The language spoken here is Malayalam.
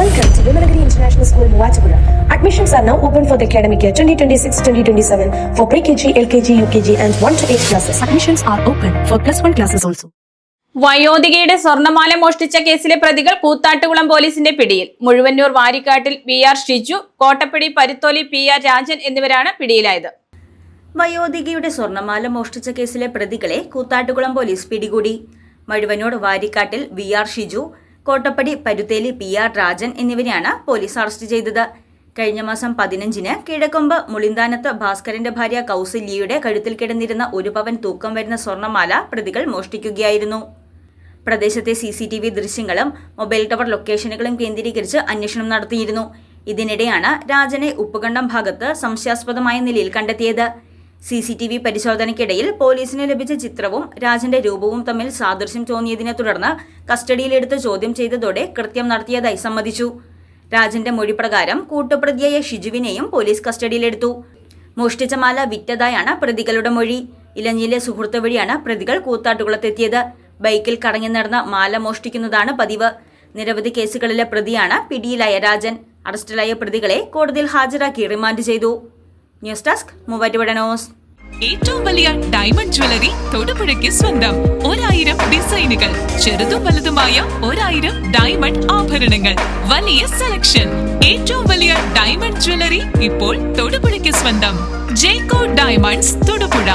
Welcome to Vimalagiri International School, Muachapura. Admissions are now open for the academic year 2026-2027 for pre-KG, LKG, UKG and 1 to 8 classes. Admissions are open for plus 1 classes also. വയോധികയുടെ സ്വർണമാല മോഷ്ടിച്ച കേസിലെ പ്രതികൾ കൂത്താട്ടുകുളം പോലീസിന്റെ പിടിയിൽ Muzhuvannoor Varikkattil P R Shiju Kottappady Parutholi P R Rajan എന്നിവരാണ് പിടിയിലായത് വയോധികയുടെ സ്വർണമാല മോഷ്ടിച്ച കേസിലെ പ്രതികളെ കൂത്താട്ടുകുളം പോലീസ് പിടികൂടി Mazhuvannoor Varikkattil V R Shiju Kottappady Parutheli P R Rajan എന്നിവരെയാണ് പോലീസ് അറസ്റ്റ് ചെയ്തത്. കഴിഞ്ഞ മാസം പതിനഞ്ചിന് കിഴക്കൊമ്പ് മുളിന്താനത്ത് ഭാസ്കരന്റെ ഭാര്യ കൗസല്യയുടെ കഴുത്തിൽ കിടന്നിരുന്ന ഒരു പവൻ തൂക്കം വരുന്ന സ്വർണമാല പ്രതികൾ മോഷ്ടിക്കുകയായിരുന്നു. പ്രദേശത്തെ സി സി ടി വി ദൃശ്യങ്ങളും മൊബൈൽ ടവർ ലൊക്കേഷനുകളും കേന്ദ്രീകരിച്ച് അന്വേഷണം നടത്തിയിരുന്നു. ഇതിനിടെയാണ് രാജനെ ഉപ്പുകണ്ടം ഭാഗത്ത് സംശയാസ്പദമായ നിലയിൽ കണ്ടെത്തിയത്. സി സി ടി വി പരിശോധനയ്ക്കിടയിൽ പോലീസിന് ലഭിച്ച ചിത്രവും രാജന്റെ രൂപവും തമ്മിൽ സാദൃശ്യം തോന്നിയതിനെ തുടർന്ന് കസ്റ്റഡിയിലെടുത്ത് ചോദ്യം ചെയ്തതോടെ കൃത്യം നടത്തിയതായി സമ്മതിച്ചു. രാജന്റെ മൊഴി പ്രകാരം കൂട്ടുപ്രതിയായ ഷിജുവിനെയും പോലീസ് കസ്റ്റഡിയിലെടുത്തു. മോഷ്ടിച്ച മാല വിറ്റതായാണ് പ്രതികളുടെ മൊഴി. ഇലഞ്ഞിയിലെ സുഹൃത്ത് വഴിയാണ് പ്രതികൾ കൂത്താട്ടുകുളത്തെത്തിയത്. ബൈക്കിൽ കറങ്ങി നടന്ന മാല മോഷ്ടിക്കുന്നതാണ് പതിവ്. നിരവധി കേസുകളിലെ പ്രതിയാണ് പിടിയിലായ രാജൻ. അറസ്റ്റിലായ പ്രതികളെ കോടതിയിൽ ഹാജരാക്കി റിമാൻഡ് ചെയ്തു. News desk Muvattupuzha news. ഏറ്റവും വലിയ ഡയമണ്ട് ജ്വല്ലറി തൊടുപുഴയ്ക്ക് സ്വന്തം. ഒരായിരം ഡിസൈനുകൾ. ചെറുതും വലുതുമായ ഒരായിരം ഡയമണ്ട് ആഭരണങ്ങൾ. വലിയ സെലക്ഷൻ ഏറ്റവും വലിയ ഡയമണ്ട് ജ്വല്ലറി ഇപ്പോൾ തൊടുപുഴയ്ക്ക് സ്വന്തം. ജേക്കോ ഡയമണ്ട്സ് തൊടുപുഴ.